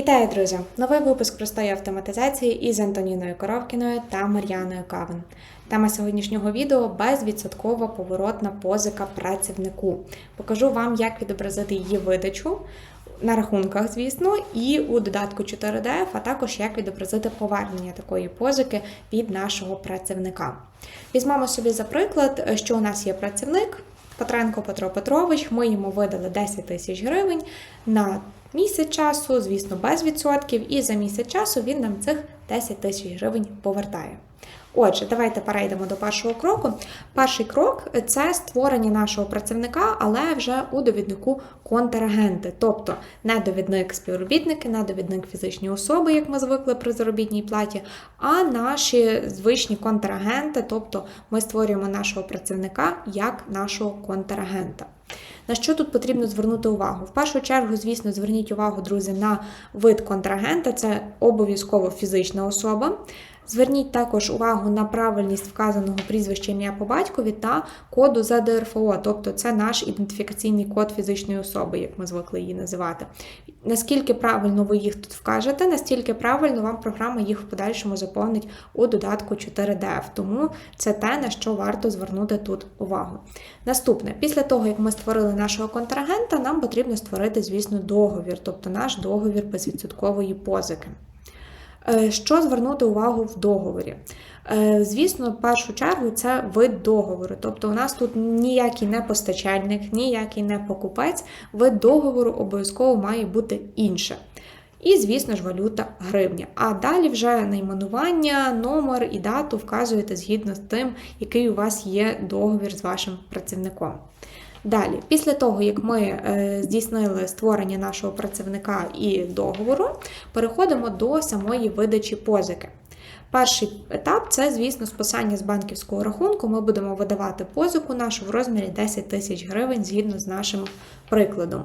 Вітаю, друзі! Новий випуск простої автоматизації із Антоніною Коровкіною та Мар'яною Кавен. Тема сьогоднішнього відео безвідсоткова поворотна позика працівнику. Покажу вам, як відобразити її видачу на рахунках, звісно, і у додатку 4DF, а також як відобразити повернення такої позики від нашого працівника. Візьмемо собі за приклад, що у нас є працівник. Петренко Петро Петрович, ми йому видали 10 тисяч гривень на місяць часу, звісно, без відсотків, і за місяць часу він нам цих 10 тисяч гривень повертає. Отже, давайте перейдемо до першого кроку. Перший крок це створення нашого працівника, але вже у довіднику контрагенти, тобто не довідник співробітники, не довідник фізичні особи, як ми звикли при заробітній платі, а наші звичні контрагенти, тобто ми створюємо нашого працівника як нашого контрагента. На що тут потрібно звернути увагу? В першу чергу, звісно, зверніть увагу, друзі, на вид контрагента, це обов'язково фізична особа. Зверніть також увагу на правильність вказаного прізвища ім'я по батькові та коду ЗДРФО, тобто це наш ідентифікаційний код фізичної особи, як ми звикли її називати. Наскільки правильно ви їх тут вкажете, настільки правильно вам програма їх в подальшому заповнить у додатку 4DF. Тому це те, на що варто звернути тут увагу. Наступне, після того, як ми створили нашого контрагента, нам потрібно створити, звісно, договір, тобто наш договір безвідсоткової позики. Е, що звернути увагу в договорі? Е, звісно, в першу чергу це вид договору. Тобто, у нас тут ніякий не постачальник, ніякий не покупець, вид договору обов'язково має бути інше. І, звісно ж, валюта гривня. А далі вже найменування, номер і дату вказуєте згідно з тим, який у вас є договір з вашим працівником. Далі, після того, як ми е, здійснили створення нашого працівника і договору, переходимо до самої видачі позики. Перший етап це, звісно, списання з банківського рахунку. Ми будемо видавати позику нашу в розмірі 10 тисяч гривень згідно з нашим прикладом.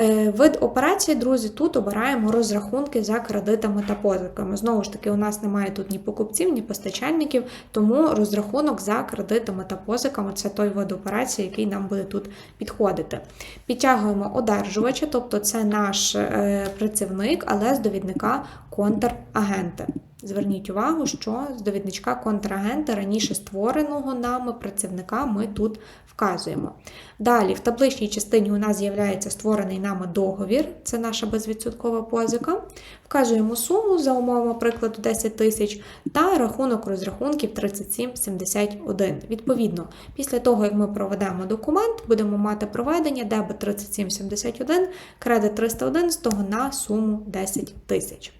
Е, вид операції, друзі, тут обираємо розрахунки за кредитами та позиками. Знову ж таки, у нас немає тут ні покупців, ні постачальників, тому розрахунок за кредитами та позиками це той вид операції, який нам буде тут підходити. Підтягуємо одержувача, тобто це наш е, працівник, але з довідника контрагенти. Зверніть увагу, що з довідничка контрагента раніше створеного нами працівника ми тут вказуємо. Далі, в табличній частині у нас з'являється створений нами договір, це наша безвідсоткова позика. Вказуємо суму за умовами прикладу 10 тисяч та рахунок розрахунків 3771. Відповідно, після того, як ми проведемо документ, будемо мати проведення дебет 3771, кредит 311 на суму 10 тисяч.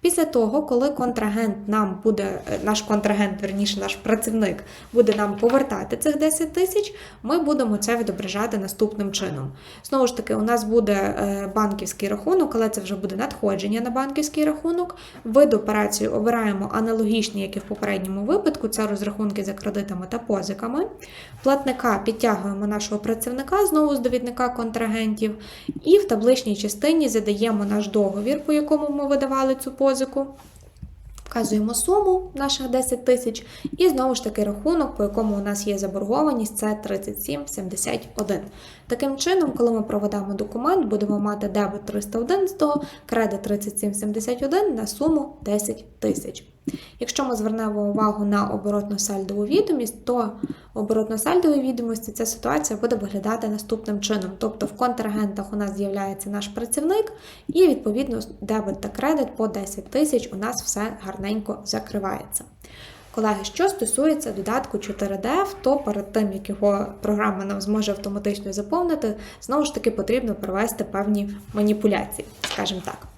Після того, коли контрагент нам буде, е, наш контрагент, верніше, наш працівник буде нам повертати цих 10 тисяч, ми будемо це відображати наступним чином. Знову ж таки, у нас буде е, банківський рахунок, але це вже буде надходження на банківський рахунок. Вид операції обираємо аналогічний, як і в попередньому випадку, це розрахунки за кредитами та позиками. Платника підтягуємо нашого працівника знову з довідника контрагентів, і в табличній частині задаємо наш договір, по якому ми видавали цю позику. Вказуємо суму наших 10 тисяч, і знову ж таки рахунок, по якому у нас є заборгованість, це 37,71. Таким чином, коли ми проведемо документ, будемо мати дебет 311, кредит 37,71 на суму 10 тисяч. Якщо ми звернемо увагу на оборотно-сальдову відомість, то оборотно-сальдовій відомості ця ситуація буде виглядати наступним чином. Тобто в контрагентах у нас з'являється наш працівник, і відповідно дебет та кредит по 10 тисяч у нас все гарненько закривається. Колеги, що стосується додатку 4DF, то перед тим, як його програма нам зможе автоматично заповнити, знову ж таки потрібно провести певні маніпуляції, скажімо так.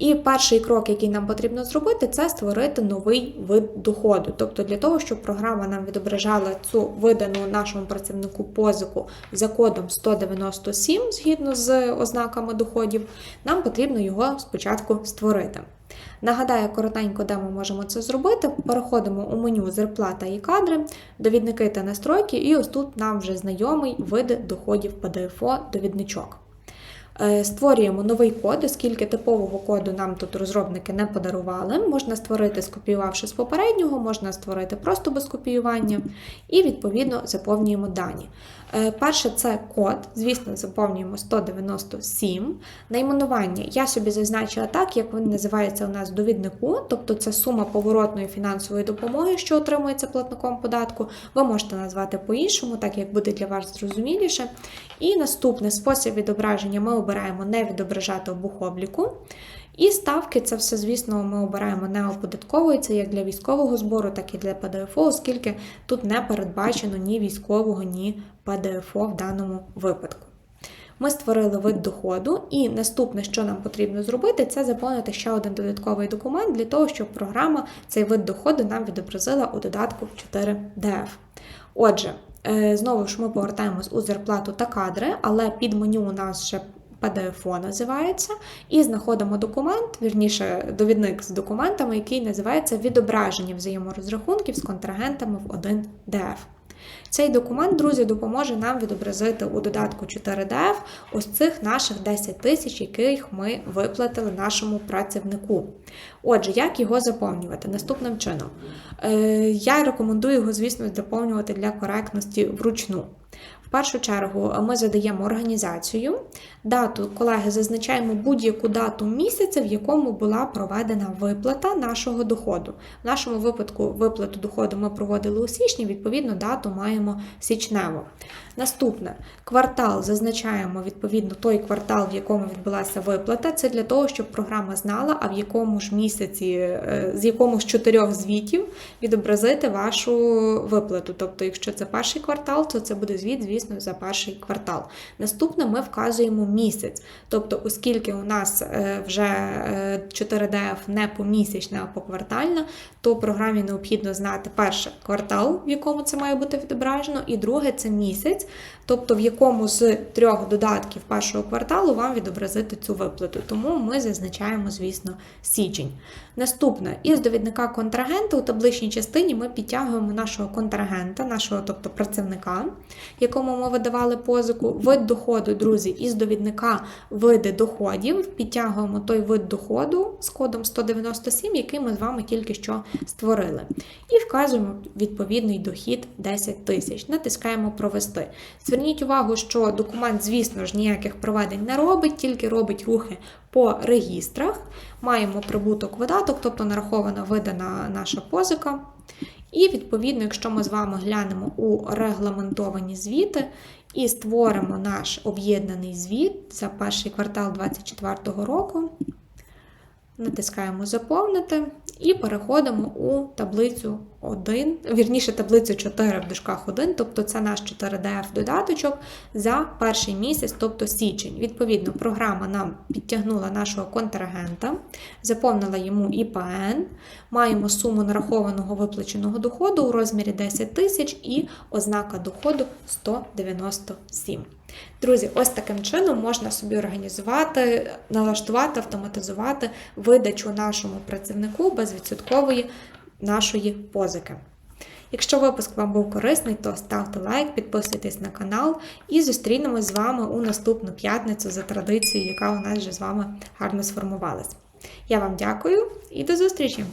І перший крок, який нам потрібно зробити, це створити новий вид доходу. Тобто для того, щоб програма нам відображала цю видану нашому працівнику позику за кодом 197 згідно з ознаками доходів, нам потрібно його спочатку створити. Нагадаю, коротенько, де ми можемо це зробити. Переходимо у меню Зарплата і кадри, довідники та настройки, і ось тут нам вже знайомий вид доходів ПДФО довідничок. Е, Створюємо новий код, оскільки типового коду нам тут розробники не подарували. Можна створити, скопіювавши з попереднього, можна створити просто без копіювання, і відповідно заповнюємо дані. Е, Перше це код, звісно, заповнюємо 197. Найменування я собі зазначила так, як він називається у нас в довіднику, тобто це сума поворотної фінансової допомоги, що отримується платником податку. Ви можете назвати по-іншому, так як буде для вас зрозуміліше. І наступний спосіб відображення ми обираємо не відображати в бухобліку. І ставки, це все, звісно, ми обираємо не оподатковується як для військового збору, так і для ПДФО, оскільки тут не передбачено ні військового, ні ПДФО в даному випадку. Ми створили вид доходу, і наступне, що нам потрібно зробити, це заповнити ще один додатковий документ для того, щоб програма цей вид доходу нам відобразила у додатку 4DF. Отже, е, знову ж ми повертаємось у зарплату та кадри, але під меню у нас ще ПДФО називається, і знаходимо документ, вірніше, довідник з документами, який називається відображення взаєморозрахунків з контрагентами в 1DF. Цей документ, друзі, допоможе нам відобразити у додатку 4DF ось цих наших 10 тисяч, яких ми виплатили нашому працівнику. Отже, як його заповнювати? Наступним чином. Е, Я рекомендую його, звісно, заповнювати для коректності вручну. Першу чергу ми задаємо організацію, дату, колеги, зазначаємо будь-яку дату місяця, в якому була проведена виплата нашого доходу. В нашому випадку виплату доходу ми проводили у січні, відповідно, дату маємо січневу. Наступне квартал зазначаємо відповідно той квартал, в якому відбулася виплата. Це для того, щоб програма знала, а в якому ж місяці, е, з якому з чотирьох звітів відобразити вашу виплату. Тобто, якщо це перший квартал, то це буде звіт, звісно, за перший квартал. Наступне ми вказуємо місяць. Тобто, оскільки у нас е, вже е, 4DF не помісячна, а поквартальна, то програмі необхідно знати перше квартал, в якому це має бути відображено, і друге це місяць, тобто в якому з трьох додатків першого кварталу вам відобразити цю виплату. Тому ми зазначаємо, звісно, січень. Наступне, із довідника контрагента у табличній частині ми підтягуємо нашого контрагента, нашого, тобто працівника, якому ми видавали позику, вид доходу, друзі, із довідника види доходів, підтягуємо той вид доходу з кодом 197, який ми з вами тільки що створили. І вказуємо відповідний дохід 10 тисяч. Натискаємо Провести. Зверніть увагу, що документ, звісно ж, ніяких проведень не робить, тільки робить рухи по регістрах. Маємо прибуток видаток, тобто нарахована видана наша позика. І, відповідно, якщо ми з вами глянемо у регламентовані звіти і створимо наш об'єднаний звіт за перший квартал 2024 року, натискаємо Заповнити і переходимо у таблицю 1, вірніше таблицю 4 в дужках 1, тобто це наш 4DF додаточок за перший місяць, тобто січень. Відповідно, програма нам підтягнула нашого контрагента, заповнила йому ІПН, маємо суму нарахованого виплаченого доходу у розмірі 10 тисяч і ознака доходу 197. Друзі, ось таким чином можна собі організувати, налаштувати, автоматизувати видачу нашому працівнику безвідсоткової нашої позики. Якщо випуск вам був корисний, то ставте лайк, підписуйтесь на канал і зустрінемось з вами у наступну п'ятницю за традицією, яка у нас вже з вами гарно сформувалась. Я вам дякую і до зустрічі!